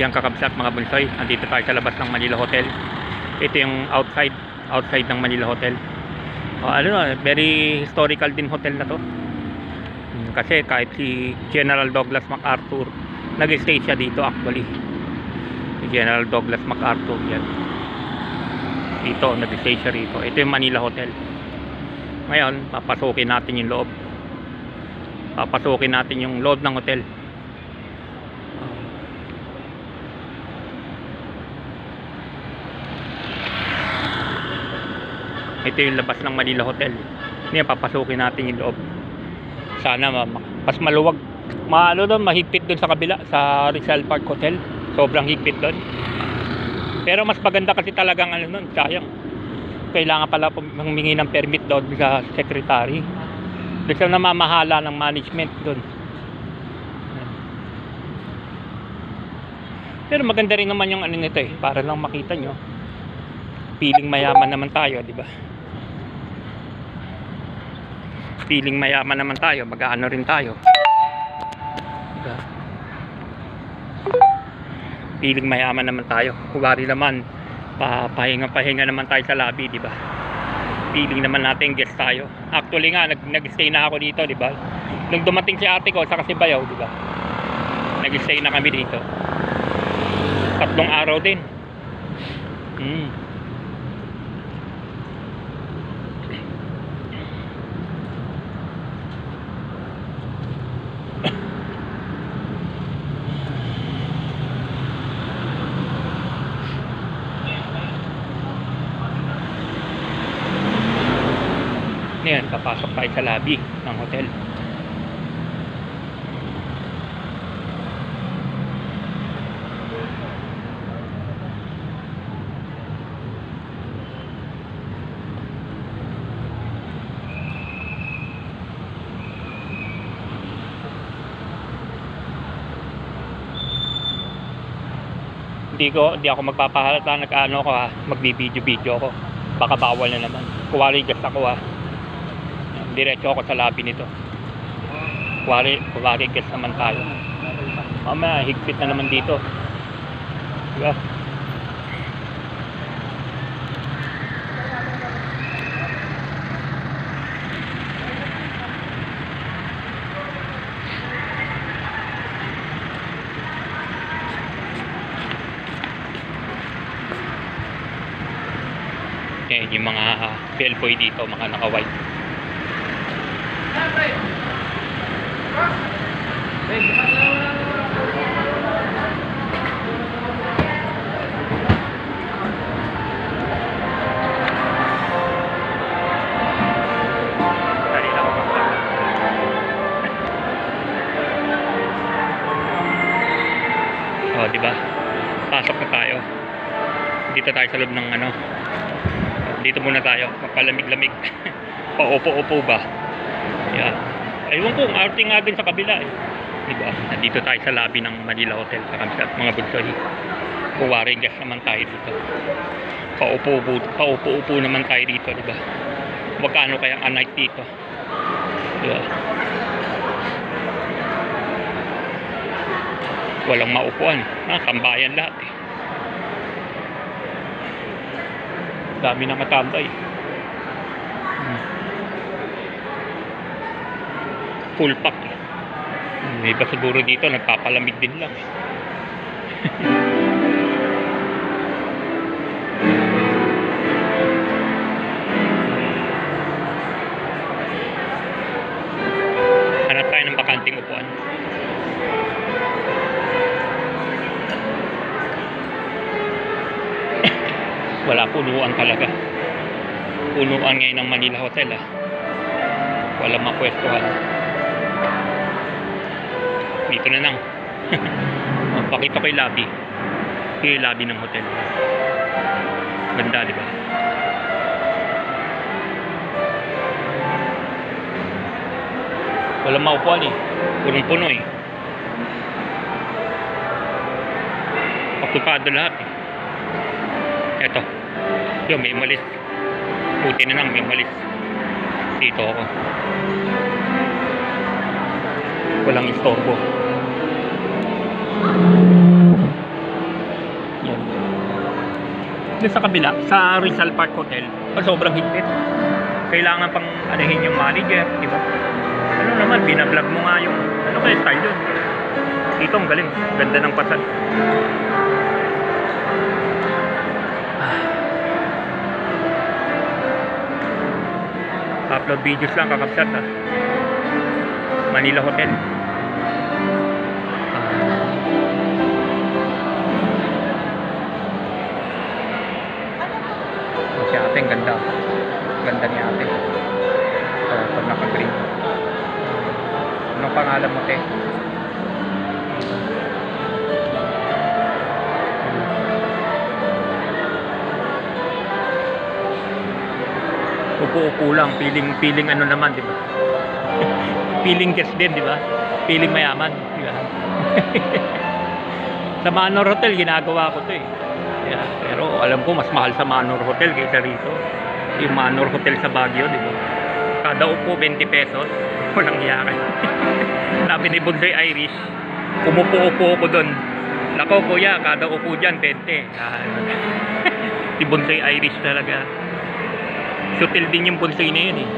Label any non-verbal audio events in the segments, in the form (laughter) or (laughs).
Yan kakabsat mga bunsoy. Andito tayo sa labas ng Manila Hotel. Ito yung outside, outside ng Manila Hotel. O, ano, very historical din hotel na to. Hmm, Kasi kahit si General Douglas MacArthur, nag-stay siya dito actually. General Douglas MacArthur yan. Dito, nag-stay siya rito. Ito yung Manila Hotel. Ngayon, papasukin natin yung loob. Papasukin natin yung loob ng hotel. Ito yung labas ng Manila Hotel. Ngayon, papasukin natin yung loob. Sana ma ma- mas maluwag. Maano doon, mahigpit doon sa kabila, sa Rizal Park Hotel. Sobrang higpit doon. Pero mas maganda kasi talagang ano nun, sayang. Kailangan pala humingi ng permit doon sa secretary. Doon sa namamahala ng management doon. Pero maganda rin naman yung ano nito eh, para lang makita nyo. Feeling mayaman naman tayo, di ba? Feeling mayaman naman tayo, mag-ano rin tayo. Diba? Feeling mayaman naman tayo. Kuwari naman, pa pahinga-pahinga naman tayo sa lobby, di ba? Feeling naman natin guest tayo. Actually nga, nag nag-stay na ako dito, di ba? Nung dumating si ate ko, sa Kasibayaw, di ba? Nag-stay na kami dito. Tatlong araw din. Hmm. Ngayon, papasok tayo sa lobby ng hotel. Hindi ko, hindi ako magpapahalata nag-ano ko ha, magbibideo-video ko. Baka bawal na naman. Kuwari guest ako ha. Diretso ako sa lobby nito. Kuwari, kuwari guest naman tayo. Mamaya, higpit na naman dito. Diba? Yan yung mga bellboy dito, mga naka-white. Oh, di ba? Pasok na tayo. Dito tayo sa loob ng ano. Dito muna tayo. Magpalamig-lamig. (laughs) Paupo-upo ba? Yan. Ayun ko, arte nga din sa kabila eh. Di ba? Nandito tayo sa lobby ng Manila Hotel sa Kamsat, mga bunsoy. Kuwari guest naman tayo dito. Paupo-upo, paupo-upo naman tayo dito, di ba? Magkano kaya ang night dito? Di ba? Walang maupuan. Ah, tambayan lahat eh. Dami na matambay. Hmm. Full pack. May iba siguro dito nagpapalamig din lang. eh. (laughs) Hanap tayo ng bakanting upuan. (laughs) Wala punuan talaga. Punuan ngayon ng Manila Hotel ah. Walang mapwestuhan. Dito na lang. (laughs) oh, pakita ko yung lobby. Yung lobby ng hotel. Ganda, di ba? Walang maupuan eh. Punong-puno eh. Okupado lahat eh. Eto. Yo, may malis. Buti na lang, may malis. Dito ako. Walang istorbo. Doon sa kabila, sa Rizal Park Hotel, oh, sobrang higpit. Kailangan pang anahin yung manager, di ba? Ano naman, binablog mo nga yung, ano kaya style yun? Ito, ang galing. Ganda ng pasad. Upload videos lang kakapsat ha. Manila Hotel. Ate, ang ganda. Ganda ni ate. Uh, pag naka-green. Anong pangalan mo, te? Upo-upo lang, feeling feeling ano naman, di ba? (laughs) feeling guest din, di ba? Feeling mayaman, di ba? (laughs) sa Manor Hotel, ginagawa ko to eh. Yeah, pero alam ko, mas mahal sa Manor Hotel kaysa rito. Yung Manor Hotel sa Baguio, di ba? Kada upo, 20 pesos. (laughs) Walang iyakan. (laughs) Sabi ni Bunsoy Irish, umupo-upo ako doon. Nako kuya, kada upo dyan, 20. Ah, (laughs) si Bunsoy Irish talaga. Sutil din yung Bunsoy na yun eh.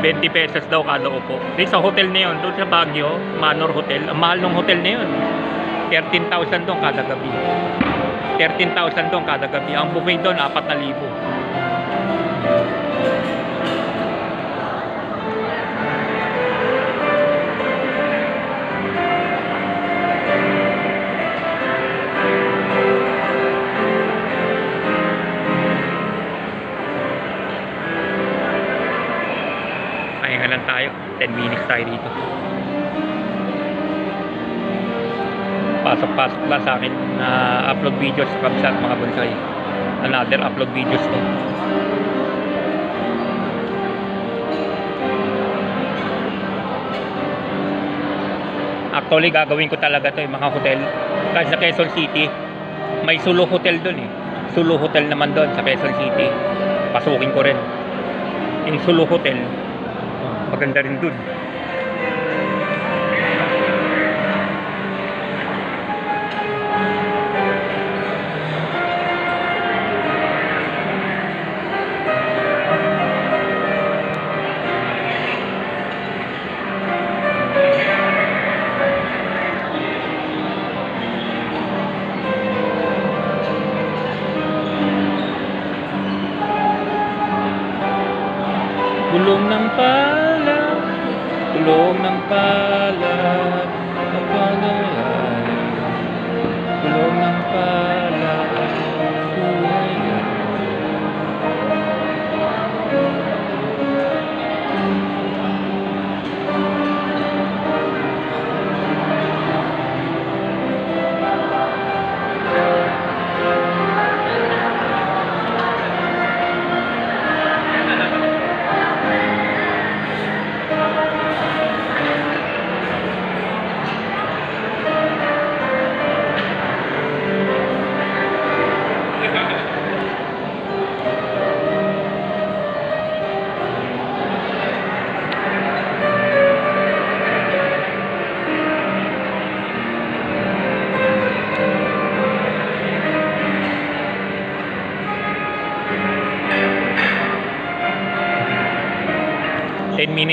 20 pesos daw kada upo. Di sa hotel na yun, doon sa Baguio, Manor Hotel, ang mahal ng hotel na yun. 13,000 doon kada gabi. 13,000 doon kada gabi. Ang buffet doon, 4,000. Kaya nga lang tayo. 10 minutes tayo dito. Pasok-pasok lang sa akin na upload videos sa mga bonsai. Another upload videos to. Actually, gagawin ko talaga to yung mga hotel. Kasi sa Quezon City, may Sulu Hotel doon eh. Sulu Hotel naman doon sa Quezon City. Pasukin ko rin. Yung Sulu Hotel, maganda rin dun. Tulong ng pala,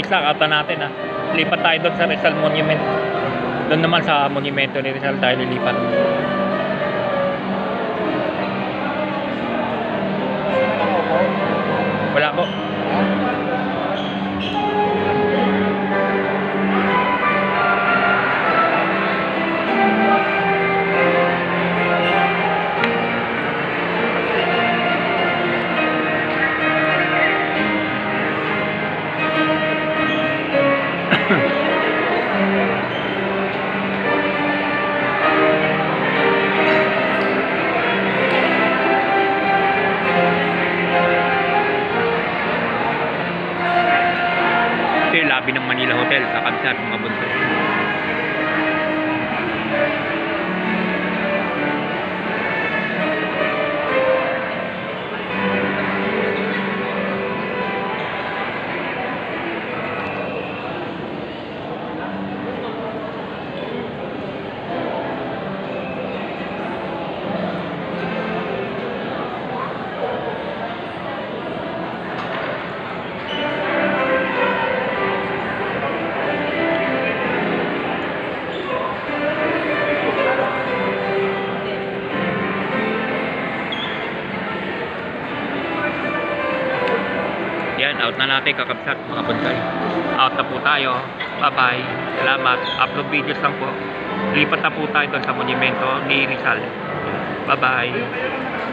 Ten minutes lang, ata natin ah. Lipat tayo doon sa Rizal Monument. Doon naman sa monumento ni Rizal tayo lilipat. Wala po. tabi ng Manila Hotel, kakabsat mga bunso. Out na natin kakabsat mga bonsai. Out na po tayo. Bye-bye. Salamat. Upload videos lang po. Lipat na po tayo sa monumento ni Rizal. Bye-bye.